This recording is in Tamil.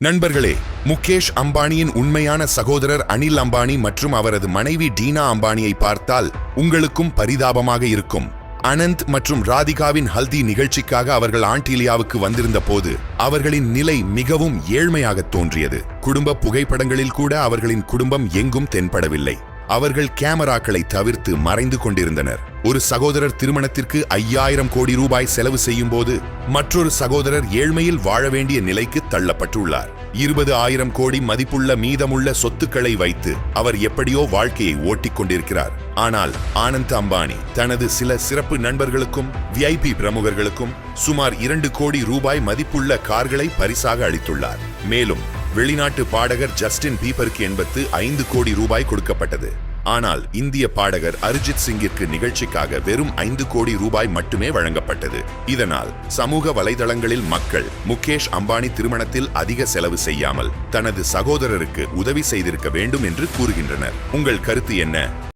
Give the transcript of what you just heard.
நண்பர்களே முகேஷ் அம்பானியின் உண்மையான சகோதரர் அனில் அம்பானி மற்றும் அவரது மனைவி டீனா அம்பானியை பார்த்தால் உங்களுக்கும் பரிதாபமாக இருக்கும். அனந்த் மற்றும் ராதிகாவின் ஹல்தி நிகழ்ச்சிக்காக அவர்கள் ஆண்டிலியாவுக்கு வந்திருந்த போது அவர்களின் நிலை மிகவும் ஏழ்மையாக தோன்றியது. குடும்ப புகைப்படங்களில் கூட அவர்களின் குடும்பம் எங்கும் தென்படவில்லை. அவர்கள் கேமராக்களை தவிர்த்து மறைந்து கொண்டிருந்தனர். ஒரு சகோதரர் திருமணத்திற்கு ஐயாயிரம் கோடி ரூபாய் செலவு செய்யும் போது மற்றொரு சகோதரர் ஏழ்மையில் வாழ வேண்டிய நிலைக்கு தள்ளப்பட்டுள்ளார். இருபது ஆயிரம் கோடி மதிப்புள்ள மீதமுள்ள சொத்துக்களை வைத்து அவர் எப்படியோ வாழ்க்கையை ஓட்டிக் கொண்டிருக்கிறார். ஆனால் ஆனந்த் அம்பானி தனது சில சிறப்பு நண்பர்களுக்கும் விஐபி பிரமுகர்களுக்கும் சுமார் இரண்டு கோடி ரூபாய் மதிப்புள்ள கார்களை பரிசாக அளித்துள்ளார். மேலும் வெளிநாட்டு பாடகர் ஜஸ்டின் பீபருக்கு எண்பத்து ஐந்து கோடி ரூபாய் கொடுக்கப்பட்டது. ஆனால் இந்திய பாடகர் அரிஜித் சிங்கிற்கு நிகழ்ச்சிக்காக வெறும் ஐந்து கோடி ரூபாய் மட்டுமே வழங்கப்பட்டது. இதனால் சமூக வலைதளங்களில் மக்கள் முகேஷ் அம்பானி திருமணத்தில் அதிக செலவு செய்யாமல் தனது சகோதரருக்கு உதவி செய்திருக்க வேண்டும் என்று கூறுகின்றனர். உங்கள் கருத்து என்ன?